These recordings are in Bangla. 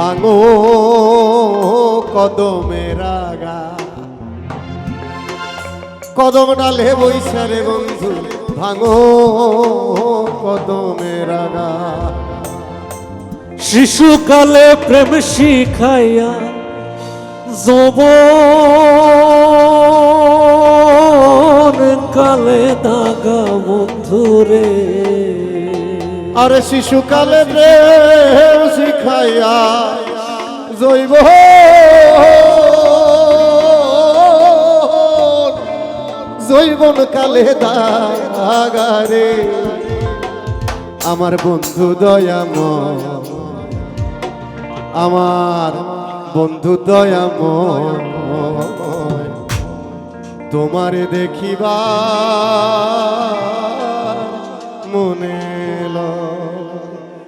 ভাঙো কদমের আগা কদম ডালে বৈশারে বন্ধু, ভাঙো কদমের আগা শিশুকালে প্রেম শিখাইয়া যৌব কালে দাগা বন্ধুরে। আরে শিশুকালে প্রেম শিখাইয়া জৈব জৈবন কালে দাগারে আমার বন্ধু দয়াম, আমার বন্ধু দয়াম, তোমারে দেখিবা। মনে এলো।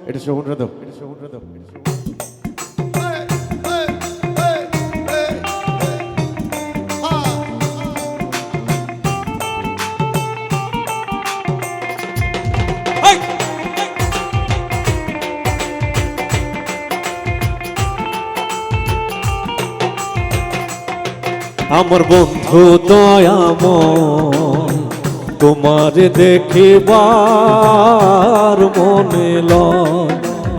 এটা সমুদ্র দাও এটা সমুদ্র দাও আমার বন্ধু দয়াম তোমার দেখিবার মনে লয়।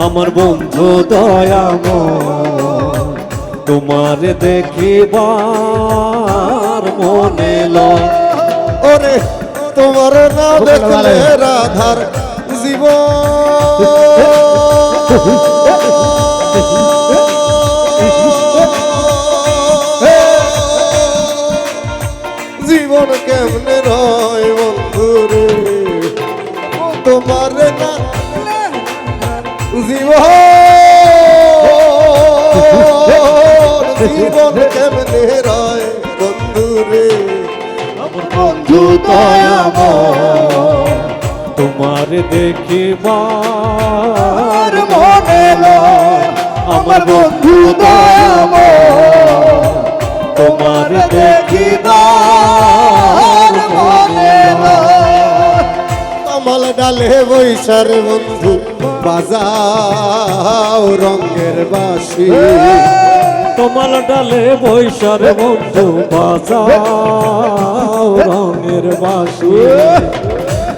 আমার বন্ধু দয়াম তোমার দেখিবার মনে লয়। ওরে তোমার না দেখলে রাধার জীব জীবন। জীবন কেমনে রয় বন্ধু রে? বন্ধু দয়াম তোমার দেখিবার মনে আমার বন্ধু দয়াম তোমার দেখিবার মনে কমল ডালে বৈশার বন্ধু, বাজাও রঙের বাসি তোমার ডালে বৈশার বন্ধু, বাজাও রঙের বাসি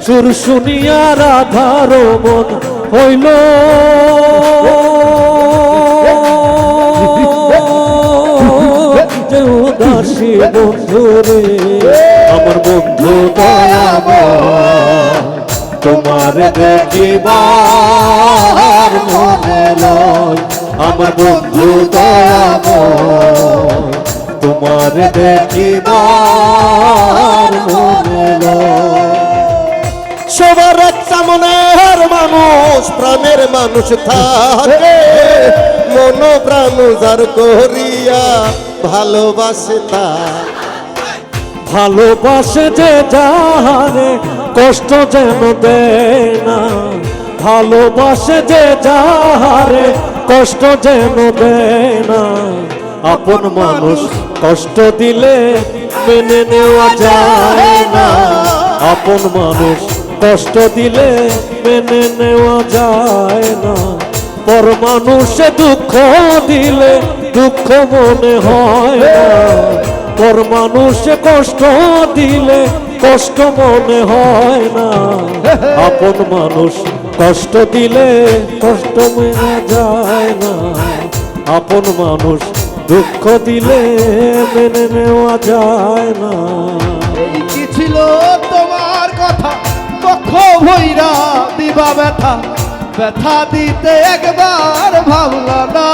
সুর শুনিয়া রাধার মন হইল। যে উদাসী বন্ধু রে, আমার বন্ধু দয়াম তোমার দেখিবার মনে লয় আমার বন্ধু তোমার লয় সবার একটা মনের মানুষ, প্রাণের মানুষ থাকে। মন প্রাণ যার করিয়া ভালোবাসে তা। ভালোবাসে যে যাহারে, কষ্ট যেন দেয় না। ভালোবাসে যে যাহারে কষ্ট যেন দেয় না। আপন মানুষ কষ্ট দিলে মেনে নেওয়া যায় না। আপন মানুষ কষ্ট দিলে মেনে নেওয়া যায় না। পর মানুষে দুঃখ দিলে দুঃখ মনে হয় না। পর মানুষে কষ্ট দিলে কষ্ট মনে হয় না। আপন মানুষ কষ্ট দিলে কষ্ট মেনে যায় না। আপন মানুষ দুঃখ দিলে মেনে নেওয়া যায় না। এই কি ছিল তোমার কথা? পক্ষ ভৈরা দিবা ব্যথা। ব্যথা দিতে একবার ভাবলা না।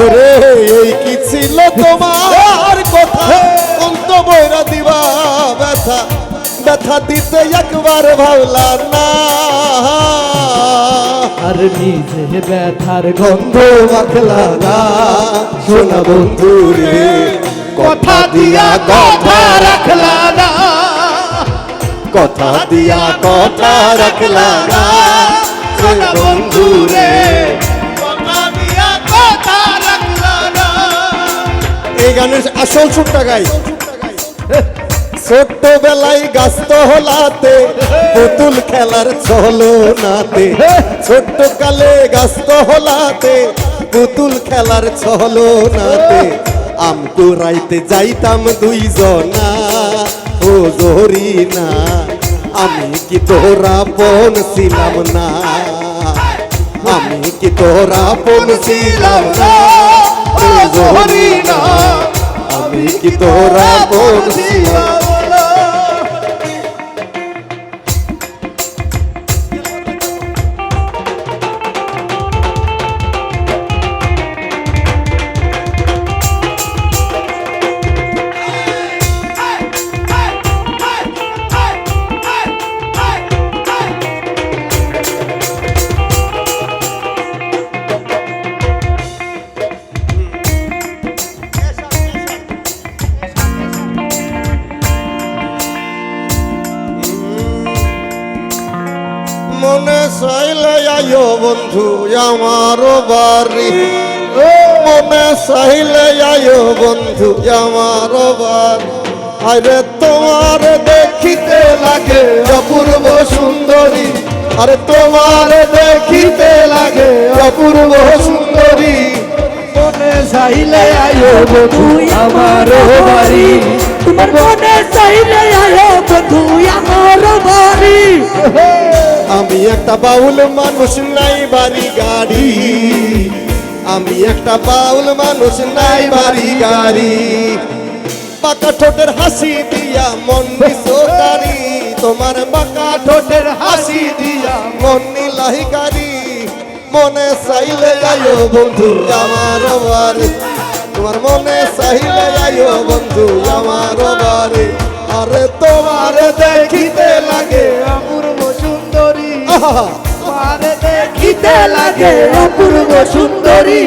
ওরে এই কি ছিল তোমার কথা? অন্ত বৈরা দিবা ব্যথা দিতে একবার ভাবলা না। আর নিজে ব্যথার গন্ধ মাখলা না। শোনা বন্ধু রে কথা দিয়া কথা রাখলা না। কথা দিয়া কথা রাখলা না। শোনা বন্ধু রে এই গানের আসল সুরটা গাই। ছোট্টবেলায় গাছ হলাতে, পুতুল খেলার চলো নাতে। ছোট্ট কালে গাছ হলাতে, পুতুল খেলার চলো নাতে। আমকু রাইতে যাইতাম দুইজনা, ও জহরি না আমি কি তোরা পন ছিলাম না? আমি কি তোরা পন ছিলাম না? ও জহরি না আমি কি তোরা পন ছিলাম বন্ধু আমার বাড়ি। মনে চাইলে আয়ো বন্ধু আমার বাড়ি। আরে তোমার দেখিতে লাগে অপূর্ব সুন্দরী। আরে তোমার দেখিতে লাগে অপূর্ব সুন্দরী। মনে চাইলে আয়ো বন্ধু আমার বাড়ি। তোমার মনে চাইলে আয়ো বন্ধু আমার বাড়ি। আমি একটা বাউল মানুষ নাই বাড়ি গাড়ি। আমি একটা বাউল মানুষ নাই বাড়ি গাড়ি। পাকা ঠোঁটের হাসি দিয়া মন নিসোকারি তোমার পাকা ঠোঁটের হাসি দিয়া মন গাড়ি মনে চাইলে আয়ো বন্ধু আমার তোমার মনে চাইলে আয়ো বন্ধু আমার দেখিতে লাগে অপূর্ব সুন্দরী।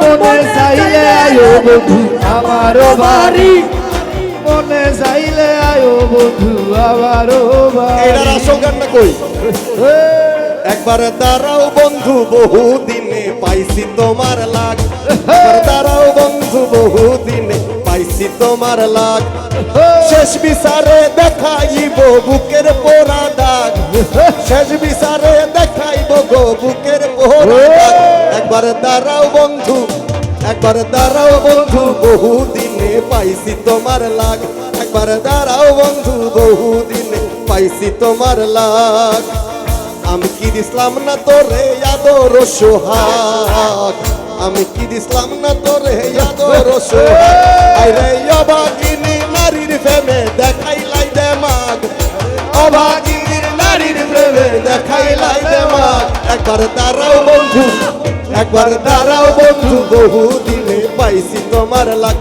মনে চাইলে আয়ো বধু আমার বাড়ি। মনে চাইলে আয়ো বধু আমার এটার বাড়ি আসল গানটা কই? একবার দাঁড়াও বন্ধু বহু দিনে পাইছি তোমার লাগ। একবার দাঁড়াও বন্ধু বহু দিনে পাইছি তোমার লাগ। শেষ বিচারে দেখাইব বুকের পোড়া দাগ। দাঁড়াও বন্ধু, একবার দাঁড়াও বন্ধু বহু দিনে পাইছি তোমার লাগ। একবার দাঁড়াও বন্ধু বহু দিনে পাইছি তোমার লাগ। আমি কি দিসলাম না তোরে আদর সোহাগ? আমি কি দিসলাম না তোরে আদর সোহাগ? নারীর প্রেমে দেখাইলাই দে মাগ অবাগিনীর নারীর প্রেমে দেখাইলাই দে মাগ একবার দাঁড়াও বন্ধু একবার দাঁড়াও বন্ধু বহু দিনে পাইছি তোমার লাগ।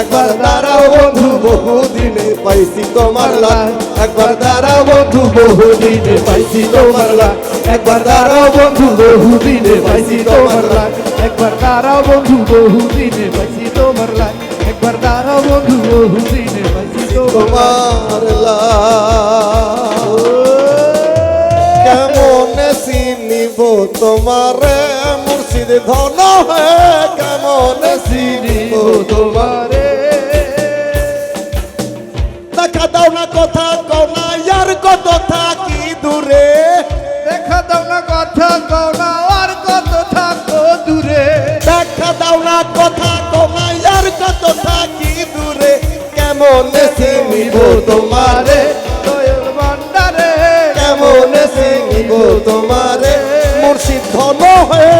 একবার দাঁড়াও বন্ধু বহু দিনে পাইছি তোমার লাগ। একবার দাঁড়াও বন্ধু বহু দিনে পাইছি তোমার লাগ। একবার দাঁড়াও বন্ধু বহু দিনে পাইছি তোমার লাগ। একবার দাঁড়াও বন্ধু বহু দিনে পাইছি তোমার লাগ। একবার দাঁড়াও বন্ধু বহু দিনে পাইছি তোমার লাগ। কেমন চিনিব তোমারে? মুর্শিদ ধন কেমন তোমারে। দেখা দাও না কথা কও না ইয়ার কত থাকি দূরে। দেখা দাও না কথা কও না আর কত থাকো দূরে। দেখা দাও না কথা কও না ইয়ার কত থাকি দূরে। কেমন চিনিব তোমারে? তোমারে? মুর্শিদ ধন হয়ে